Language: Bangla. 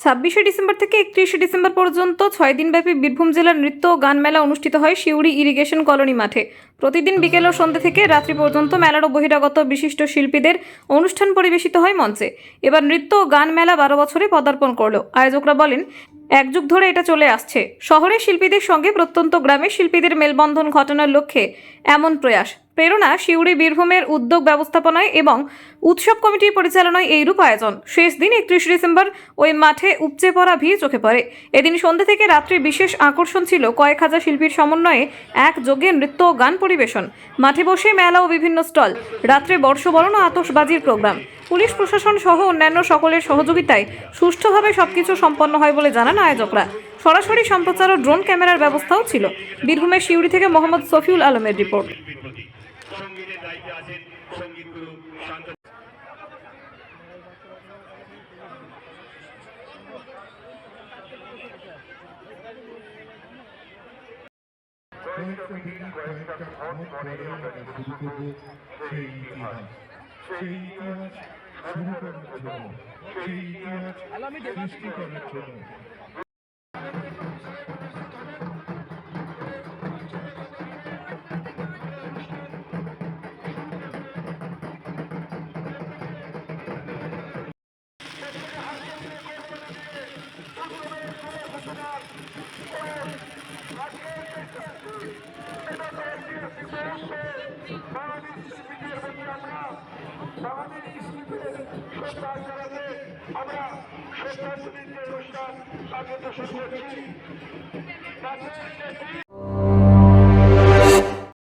ছাব্বিশে ডিসেম্বর থেকে একত্রিশে ডিসেম্বর পর্যন্ত ছয় দিনব্যাপী বীরভূম জেলার নৃত্য ও গান মেলা অনুষ্ঠিত হয় শিউড়ি ইরিগেশন কলোনি মাঠে। প্রতিদিন বিকেল ও সন্ধ্যে থেকে রাত্রি পর্যন্ত মেলার বহিরাগত বিশিষ্ট শিল্পীদের অনুষ্ঠান পরিবেশিত হয় মঞ্চে। এবার নৃত্য ও গান মেলা বারো বছরে পদার্পণ করল। আয়োজকরা বলেন, এক যুগ ধরে এটা চলে আসছে। শহরের শিল্পীদের সঙ্গে প্রত্যন্ত গ্রামের শিল্পীদের মেলবন্ধন ঘটানোর লক্ষ্যে এমন প্রয়াস। প্রেরণা শিউড়ি বীরভূমের উদ্যোগ ব্যবস্থাপনায় এবং উৎসব কমিটির পরিচালনায় এইরূপ আয়োজন। শেষ দিন একত্রিশ ডিসেম্বর ওই মাঠে উপচে পড়া ভিড় চোখে পড়ে। এদিন সন্ধ্যা থেকে রাত্রি বিশেষ আকর্ষণ ছিল কয়েক হাজার শিল্পীর সমন্বয়ে এক যোগে নৃত্য ও গান পরিবেশন। মাঠে বসে মেলা ও বিভিন্ন স্টল। রাত্রে বর্ষবরণ ও আতশবাজির প্রোগ্রাম। পুলিশ, প্রশাসন সহ অন্যান্য সকলের সহযোগিতায় সুষ্ঠুভাবে সবকিছু সম্পন্ন হয় বলে জানান আয়োজকরা। সরাসরি সম্প্রচার ও ড্রোন ক্যামেরার ব্যবস্থাও ছিল। বীরভূমের শিউড়ি থেকে মোহাম্মদ সফিউল আলমের রিপোর্ট। সঙ্গীতের দায়িত্বে আছেন সংগীত গুরু শান্ত সেই ইতিহাস। সেই ইতিহাস সৃষ্টি করার জন্য। আমরা শ্রদ্ধাঞ্জলি অনুষ্ঠান আগে তো শুরু করছি